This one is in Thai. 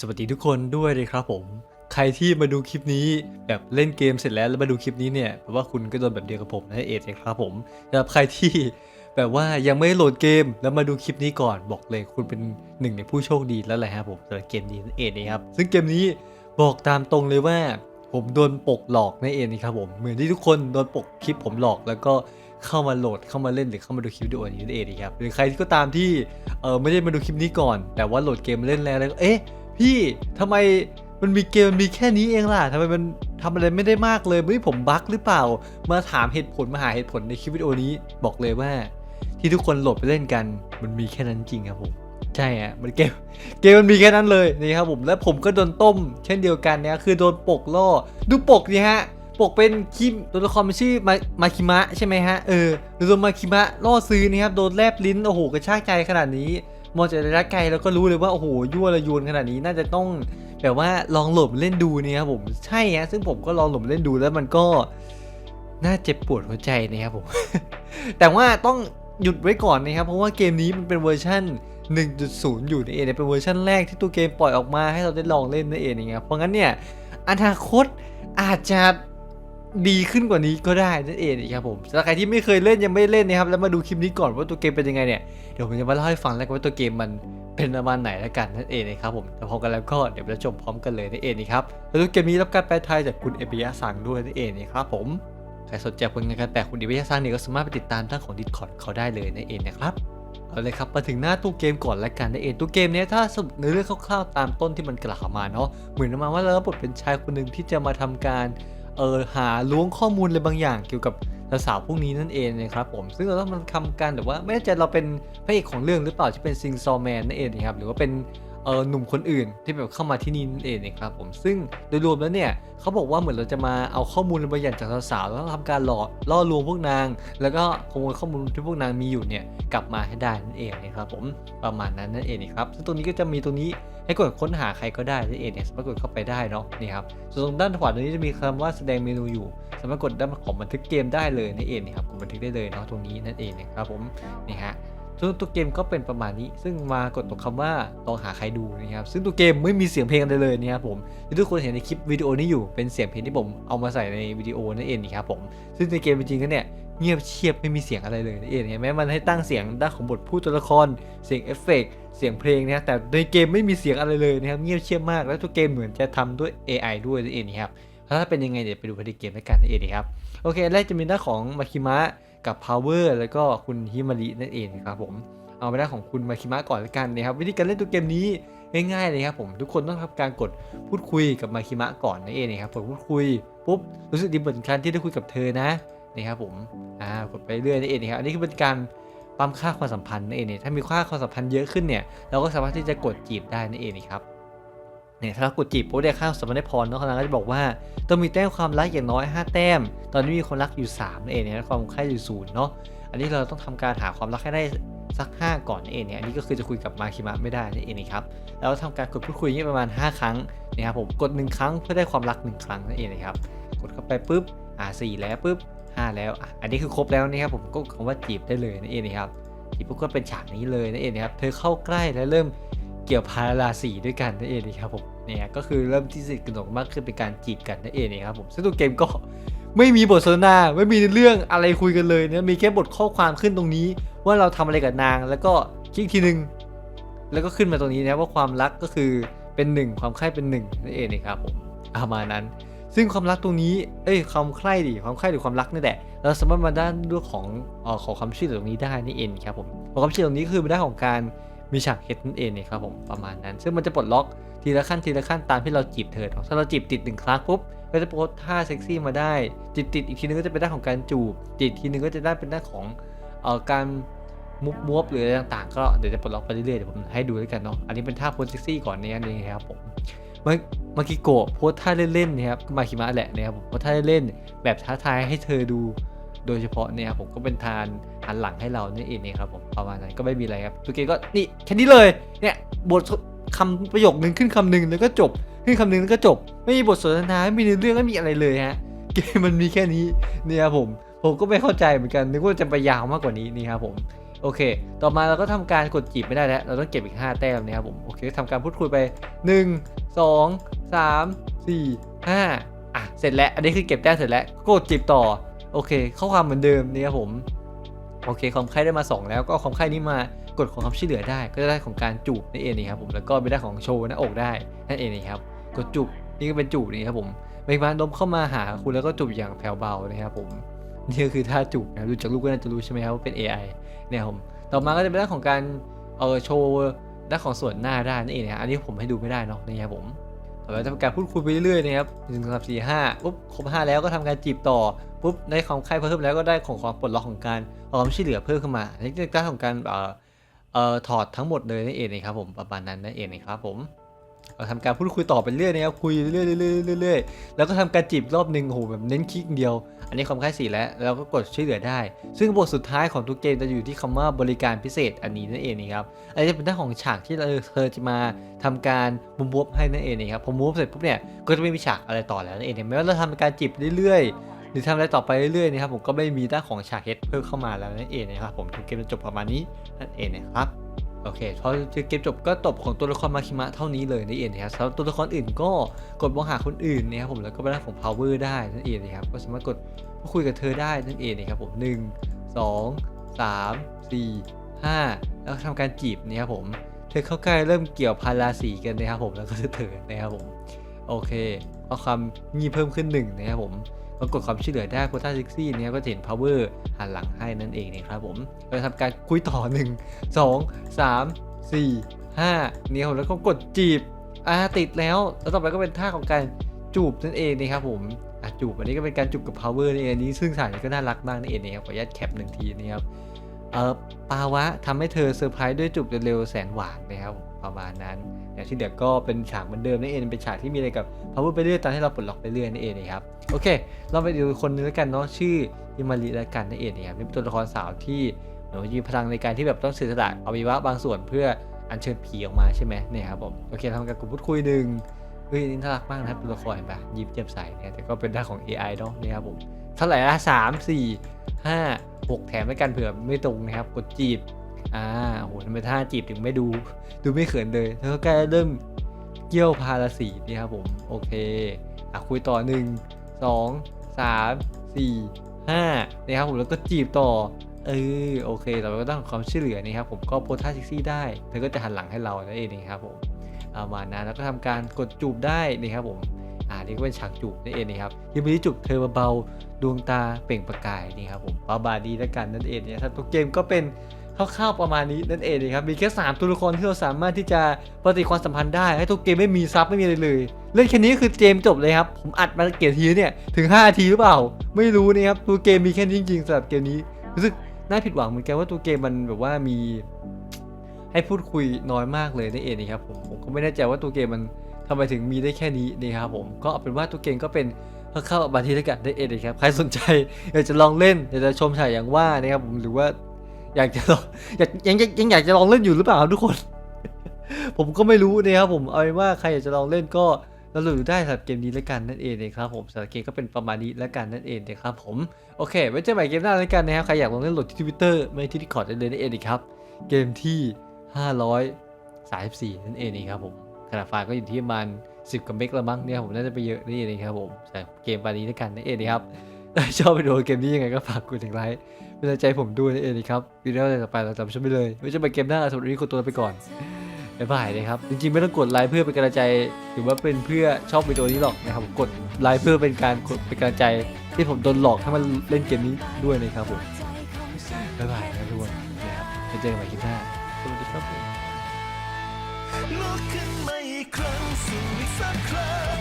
สวัสดีทุกคนด้วยเลยครับผม ใครที่มาดูคลิปนี้แบบเล่นเกมเสร็จแล้วแล้วมาดูคลิปนี้เนี่ยแปลว่าคุณก็โดนแบบเดียวกับผมนะเอทเลยครับผมสำหรับใครที่แบบว่ายังไม่โหลดเกมแล้วมาดูคลิปนี้ก่อนบอกเลยคุณเป็นหนึ่งในผู้โชคดีแล้วแหละครับผมสำหรับเกมนี้นั่นเองนะครับซึ่งเกมนี้บอกตามตรงเลยว่าผมโดนปกหลอกนั่นเองนะครับผมเหมือนที่ทุกคนโดนปกคลิปผมหลอกแล้วก็เข้ามาโหลดเข้ามาเล่นหรือเข้ามาดูคลิปวิดีโอนี้นั่นเองนะครับหรือใครที่ก็ตามที่เออไม่ได้มาดูคลิปนี้ก่อน แต่ว่าโหลดเกมมาเล่นแล้วแล้วเอ๊ะ พี่ทำไมมันมีเกมมันมีแค่นี้เองล่ะทำไมมันทำอะไรไม่ได้มากเลยเฮ้ยผมบั๊กหรือเปล่า มาถามเหตุผลมาหาเหตุผลในคลิปวิดีโอนี้บอกเลยว่า ที่ทุกคนโหลดไปเล่นกัน มันมีแค่นั้นจริงครับผมใช่ฮะมันเกมเกมมันมีแค่นั้นเลยนี่ครับผมและผมก็โดนต้ม เช่นเดียวกันนี่ยคือโดนปกล่อดูปกนี่ฮะปกเป็นคิมตัวละครมันชื่อมามาคิมะใช่ไหมฮะเออโดนมาคิมะล่อซื้อนี่ครับโดนแลบลิ้นโอ้โหกระชากใจขนาดนี้ มองจากระยะไกลแล้วก็รู้เลยว่าโอ้โหยั่วระยวนขนาดนี้น่าจะต้องแบบว่าลองหลบเล่นดูเนี่ยครับผมใช่ฮะซึ่งผมก็ลองหลบเล่นดูแล้วมันก็น่าเจ็บปวดหัวใจนะครับผม แต่ว่าต้องหยุดไว้ก่อนนะครับ เพราะว่าเกมนี้มันเป็นเวอร์ชัน1.0 อยู่นั่นเองเป็นเวอร์ชันแรกที่ตัวเกมปล่อยออกมาให้เราได้ลองเล่นนั่นเองนะครับเพราะงั้นเนี่ยอนาคตอาจจะ ดีขึ้นกว่านี้ก็ได้นั่นเองนะครับผมสำหรับใครที่ไม่เคยเล่นยังไม่เล่นนะครับแล้วมาดูคลิปนี้ก่อนว่าตัวเกมเป็นยังไงเนี่ยเดี๋ยวผมจะมาเล่าให้ฟังแล้วกันว่าตัวเกมมันเป็นประมาณไหนแล้วกันนั่นเองนะครับผมแต่พอกันแล้วก็เดี๋ยวเราชมพร้อมกันเลยนั่นเองนะครับแล้วตัวเกมนี้รับการแปลไทยจากคุณเอเบียซังด้วยนั่นเองนะครับผมใครสนใจผลงานการแปลคุณเอเบียซังเนี่ยก็สามารถไปติดตามทางของ Discord เขาได้เลยนั่นเองนะครับเอาเลยครับมาถึงหน้าตู้เกมก่อนแล้วกันนั่นเองตู้เกมเนี้ยถ้าสรุปในอเรื่องคร่าวๆตามต้นที่มันกล่าวมาเนาะเหมือนประมาณว่าเราบทเป็นชายคนหนึ่งที่จะมาทำการ เออหาล้วงข้อมูลอะไรบางอย่างเกี่ยวกับสาวพวกนี้นั่นเองนะครับผมซึ่งเราต้องมันทำกันแต่ว่าไม่แน่ใจเราเป็นพระเอกของเรื่องหรือเปล่าที่เป็นซิงซอแมนนั่นเองนะครับหรือว่าเป็น เออหนุ่มคนอื่นที่แบบเข้ามาที่นี่นั่นเองนะครับผมซึ่งโดยรวมแล้วเนี่ยเขาบอกว่าเหมือนเราจะมาเอาข้อมูลบางอย่างจากสาวๆแล้วทำการหลอกล่อลวงพวกนาง แล้วก็ขโมยข้อมูลที่พวกนางมีอยู่เนี่ยกลับมาให้ได้นั่นเองนะครับผมประมาณนั้นนั่นเองนะครับซึ่งตรงนี้ก็จะมีตรงนี้ให้กดค้นหาใครก็ได้นั่นเองเนี่ยสามารถกดเข้าไปได้เนาะนี่ครับส่วนตรงด้านขวาตรงนี้จะมีคำว่าแสดงเมนูอยู่สามารถกดด้านของบันทึกเกมได้เลยนั่นเองนะครับกดบันทึกได้เลยเนาะตรงนี้นั่นเองนะครับผมนี่ฮะ ซึ่งตัวเกมก็เป็นประมาณนี้ ซึ่งมากดตรงคำว่าลองหาใครดูนะครับ ซึ่งตัวเกมไม่มีเสียงเพลงอะไรเลยนะครับผมที่ทุกคนเห็นในคลิปวิดีโอนี้อยู่เป็นเสียงเพลงที่ผมเอามาใส่ในวิดีโอนั่นเองนะครับผม ซึ่งในเกมจริงๆก็เนี่ยเงียบเชียบไม่มีเสียงอะไรเลยนั่นเองเห็นไหมมันให้ตั้งเสียงด้านของบทพูดตัวละคร เสียงเอฟเฟกต์เสียงเพลงนะแต่ในเกมไม่มีเสียงอะไรเลยนะครับเงียบเชียบมากแล้วตัวเกมเหมือนจะทำด้วย AI ด้วยนั่นเองนะครับถ้าเป็นยังไงเดี๋ยวไปดูภายในเกมด้วยกันนั่นเองนะครับโอเคแรกจะมีหน้านของมาคิมะ กับ Power แล้วก็คุณฮิมารินั่นเองครับผมเอาไปหน้าของคุณมาคิมะก่อนแล้วกันนะครับวิธีการเล่นตัวเกมนี้ง่ายๆเลยครับผมทุกคนต้องทำการกดพูดคุยกับมาคิมะก่อนนั่นเองนะครับกดพูดคุยปุ๊บรู้สึกดีเหมือนกันที่ได้คุยกับเธอนะนี่ครับผมอ่ากดไปเรื่อยนั่นเองนะครับอันนี้คือเป็นการปั๊มค่าความสัมพันธ์นั่นเองเนี่ยถ้ามีค่าความสัมพันธ์เยอะขึ้นเนี่ยเราก็สามารถที่จะกดจีบได้นั่นเองนะครับ เนี่ยถ้าเรากดจีบปุ๊บได้ค่าสมรรถพรเนาะคณะก็จะบอกว่าต้องมีแต้มความรักอย่างน้อย 5 แต้ม ตอนนี้มีคนรักอยู่3นั่เองเนี่ยความค่าอยู่ศูนย์เนาะอันนี้เราต้องทำการหาความรักให้ได้สัก 5 ก่อนนั่เองเนี่ยอันนี้ก็คือจะคุยกับมาคิมะไม่ได้นั่นเองนะครับแล้วทำการกดพูดคุยอย่างนี้ประมาณ 5 ครั้งนะครับผมกด 1 ครั้งเพื่อได้ความรัก 1 ครั้งนั่นเองนะครับกดเข้าไปปุ๊บอ่า4แล้วปุ๊บ5แล้วอะอันนี้คือครบแล้วนะครับผมก็คำว่าจีบได้เลยนั่นเองนะครับจีบปุ๊บก็เป็นฉากนี้เลยนั่นเองนะครับเธอเข้าใกล้และเริ่มเกี่ยวพาราสีด้วยกันนั่นเองนะครับผม เนี่ยก็คือเริ่มที่สนิทกันมากขึ้นเป็นการจีบกันนั่นเองนะครับผมซึ่งตัวเกมก็ไม่มีบทสนทนาไม่มีเรื่องอะไรคุยกันเลยนะมีแค่บทข้อความขึ้นตรงนี้ ว่าเราทำอะไรกับนาง แล้วก็คลิกทีนึง แล้วก็ขึ้นมาตรงนี้นะว่าความรักก็คือเป็นหนึ่งความใคร่เป็นหนึ่งนั่นเองนะครับผมประมาณนั้น ซึ่งความรักตรงนี้เอ้ยความใคร่ดิความใคร่หรือความรักนี่แหละเราสามารถมาด้านด้วยของอ่อขอความช่วยเหลือตรงนี้ได้นี่เองครับผมความช่วยเหลือตรงนี้คือมาด้านของการ มีฉากเฮดนั่นเองเนี่ยครับผมประมาณนั้น ซึ่งมันจะปลดล็อกทีละขั้นทีละขั้นตามที่เราจีบเธอเนาะถ้าเราจีบติดหนึ่งครั้งปุ๊บก็จะโพสท่าเซ็กซี่มาได้จีบติดอีกทีนึงก็จะเป็นด้านของการจูบจีบทีนึงก็จะได้เป็นด้านของเอ่อการมุบมวบหรืออะไรต่างๆ ก็เดี๋ยวจะปลดล็อกไปเรื่อยๆเดี๋ยวผมให้ดูด้วยกันเนาะอันนี้เป็นท่าโพสเซ็กซี่ก่อนเนี่ยนี่ครับผมเมื่อมากิโกะโพสท่าเล่นๆนะครับมาคิมะแหละนะครับผมโพสท่าเล่นๆแบบท้าทายให้เธอดูโดยเฉพาะเนี่ยครับผมก็เป็นทาน หันหลังให้เรานี่เองครับผมประมาณนั้นก็ไม่มีอะไรครับทุกเกก็นี่แค่นี้เลยเนี่ยบทคำประโยคนึงขึ้นคำหนึ่งแล้วก็จบขึ้นคำหนึ่งแล้วก็จบ ไม่มีบทสนทนาไม่มีเรื่องไม่มีอะไรเลยฮะเกมมันมีแค่นี้เนี่ยครับผมผมก็ไม่เข้าใจเหมือนกันนึกว่าจะไปยาวมากกว่านี้นี่ครับผมโอเค ต่อมาเราก็ทำการกดจีบไม่ได้แล้ว เราต้องเก็บอีก 5 แต้มนะครับผม โอเคทำการพูดคุยไป 1 2 3 4 5อะ เสร็จแล้ว อันนี้คือเก็บแต้มเสร็จแล้ว กดจีบต่อ โอเค ข้อความเหมือนเดิมนี่ครับผม โอเคความใคร่ได้มา 2 แล้วก็เอาความใคร่นี้มากดของความช่วยเหลือได้ ก็จะได้ของการจูบนั่นเองนะครับผมแล้วก็ไม่ได้ของโชว์หน้าอกได้นั่นเองนะครับกดจูบนี่ก็เป็นจูบนี่ครับผมเมฆบานลมเข้ามาหาคุณแล้วก็จูบอย่างแผ่วเบานะครับผมนี่ก็คือท่าจูบนะดูจากรูปก็น่าจะรู้ใช่ไหมครับว่าเป็น AI เนี่ยครับผมต่อมาก็จะเป็นเรื่องของการเออโชว์ด้านของส่วนหน้าได้นั่นเองนะครับอันนี้ผมให้ดูไม่ได้เนาะนี่ครับผมต่อไปจะเป็นการพูดคุยไปเรื่อยๆนะครับหนึ่งสองสามสี่ห้าปุ๊บครบห้าแล้วก็ทำการจีบต่อปุ๊บได้ของใครเพิ่มแล้วก็ได้ของความปลดล็อกของการเอาความช่วยเหลือเพิ่มขึ้นมาอันนี้คือการของการเอ่อเอ่อถอดทั้งหมดเลยนั่นเองนะครับผมประมาณนั้นนั่นเองนะครับผมเราทำการพูดคุยต่อไปเรื่อยนะครับคุยเรื่อยๆเรื่อยๆเรื่อยๆแล้วก็ทำการจีบรอบหนึ่งโอ้โหแบบเน้นคลิกเดียว อันนี้ความคล้ายสีแล้วแล้วก็กดช่วยเหลือได้ ซึ่งบทสุดท้ายของทุกเกมจะอยู่ที่คำว่าบริการพิเศษอันนี้นั่นเองนะครับอันนี้จะเป็นเรื่องของฉากที่เราเธอจะมาทำการบุมบวบให้นั่นเองนะครับพอมูฟเสร็จปุ๊บเนี่ยก็จะไม่มีฉากอะไรต่อแล้วนั่นเองไม่ว่าเราทำการจิบเรื่อยๆ รือทำอะไรต่อไปเรื่อยๆนะครับผมก็ไม่มีด้านของฉากเฮดเพิ่มเข้ามาแล้วนั่นเองนะครับผมเกมจะจบประมาณนี้นั่นเองนะครับโอเคพอเกมจบก็จบของตัวละครมาคิมะเท่านี้เลยนั่นเองนะครับสำหรับตัวละครอื่นก็กดมองหาคนอื่นนะครับผมแล้วก็ไปได้ของ power ได้นั่นเองนะครับก็สามารถกดคุยกับเธอได้นั่นเองนะครับผมหนึ่งสองสามสี่ห้าแล้วทำการจีบนะครับผมเธอเข้าใกล้เริ่มเกี่ยวพาราสีกันนะครับผมแล้วก็จะเถิดนะครับผมโอเคเอาความงีเพิ่มขึ้นหนึ่งนะครับผม ปรากฏความช่วยเหลือได้โคต้าซิกซี่เนี่ยก็จะเห็น power หันหลังให้นั่นเองนะครับผมเราทำการคุยต่อหนึ่งสองสามสี่ห้าเนี่ยแล้วก็กดจีบอ่าติดแล้วแล้วต่อไปก็เป็นท่าของการจูบนั่นเองนะครับผมอะจูบอันนี้ก็เป็นการจูบกับ power นี่เองอันนี้ซึ่งฉากนี้ก็น่ารักมากนี่เองนะครับขออนุญาตแคปหนึ่งทีนะครับเออปาวะทำให้เธอเซอร์ไพรส์ด้วยจูบเร็วๆแสนหวานนะครับประมาณนั้น อย่างที่เดี๋ยวก็เป็นฉากเหมือนเดิมนี่เองเป็นฉากที่มีอะไรกับ power ไปเรื่อยตอนที่เราปลดล็อกไปเรื่อยนี่เองนะครับโอเค เราไปดูคนนึงแล้วกันเนาะชื่อยิมาริแล้วกันนั่นเองนะครับนี่เป็นตัวละครสาวที่เหมือนว่ามีพลังในการที่แบบต้องเสียสละอวัยวะบางส่วนเพื่ออัญเชิญผีออกมาใช่ไหมเนี่ยครับผมโอเคทำการกลุ่มพูดคุยหนึ่งเฮ้ยนี่น่ารักมากนะครับตัวละครเห็นปะยิ้มแจ่มใสเนี่ยแต่ก็เป็นด้านของ AI เนาะนี่ครับผมเท่าไหร่ละสามสี่ห้าหกแถมไม่กันเผื่อไม่ตรงนะครับกดจีบ อ่าโหทำไมท่าจีบถึงไม่ดู ดูไม่เขินเลยแล้วก็ใกล้เริ่มเกี่ยวพาราสีนี่ครับผม โอเคอะคุยต่อหนึ่งสองสามสี่ห้านี่ครับผมแล้วก็จีบต่อเออโอเคเราก็ต้องความช่วยเหลือนี่ครับผมก็โพสท่าเซ็กซี่ได้เธอก็จะหันหลังให้เรานั่นเองนะครับผมประมานั้นแล้วก็ทำการกดจูบได้นี่ครับผมอ่านี่ก็เป็นฉากจูบนั่นเองนะครับที่มีจูบเธอเบาๆดวงตาเปล่งประกายนี่ครับผมประมาณนี้แล้วกันนั่นเองเนี่ยถ้าตัวเกมก็เป็น คร่าวๆประมาณนี้นั่นเองนะครับมีแค่3ตัวละครที่เราสามารถที่จะปฏิความสัมพันธ์ได้ให้ตัวเกมไม่มีซับไม่มีอะไรเลยเล่นแค่นี้คือเกมจบเลยครับผมอัดมาเกียรทีเนี่ยถึง5นาทีหรือเปล่า ไม่รู้นะครับตัวเกมมีแค่นี้จริงๆสำหรับเกมนี้รู้สึกน่าผิดหวังเหมือนกันว่าตัวเกมมันแบบว่ามี ให้พูดคุยน้อยมากเลยนั่นเองนะครับผมผมก็ไม่แน่ใจว่าตัวเกมมันทำไมถึงมีได้แค่นี้นะครับผมก็เอาเป็นว่าตัวเกมก็เป็นเข้าๆบาทีล้วกันได้เองนะครับใครสนใจอยากจะลองเล่นอยากจะชมฉากอย่างว่านะครับผมหรือว่า อยากจะลองอยากยังยังยังอยากจะลองเล่นอยู่หรือเปล่าทุกคน ผมก็ไม่รู้นะครับผมเอาเป็นว่าใครอยากจะลองเล่นก็เราดูได้สำหรับเกมนี้แล้วกันนั่นเองนะครับผมสำหรับเกมก็เป็นประมาณนี้แล้วกันนั่นเองนะครับผมโอเคไว้เจอใหม่เกมหน้าแล้วกันนะครับใครอยากลองเล่นโหลดที่ทวิตเตอร์ไม่ที่ดิคอร์ดได้เลยนั่นเองนะครับเกมที่ 534 นั่นเองนะครับผมขนาดไฟล์ก็อยู่ที่ประมาณ10กับเมกละมั้งเนี่ยผมน่าจะไปเยอะนี่เองครับผมแต่เกมปานนี้ด้วกันนั่นเองนะครับถ้าชอบไปดูเกมนี้ยังไงก็ฝากกดถึงไลค์ เป็นใจผมด้วยนั่นเองครับวิดีโอต่อไปเราจำช่วยไปเลยไม่ใช่ไปเกมหน้าสำหรับวันนี้ขอตัวไปก่อนบ๊ายบายนะครับ จริงๆ ไม่ต้องกดไลค์เพื่อเป็นกำลังใจ หรือว่าเป็นเพื่อชอบวิดีโอนี้หรอกนะครับผมกดไลค์เพื่อเป็นการกดเป็นกำลังใจที่ผมโดนหลอกให้มันเล่นเกมนี้ด้วยนะครับผมบ๊ายบายนะทุกคนนะครับไปเจอกันใหม่คลิปหน้าสวัสดีครับผมลุกขึ้นมาอีกครั้งสู่อีกสักครั้ง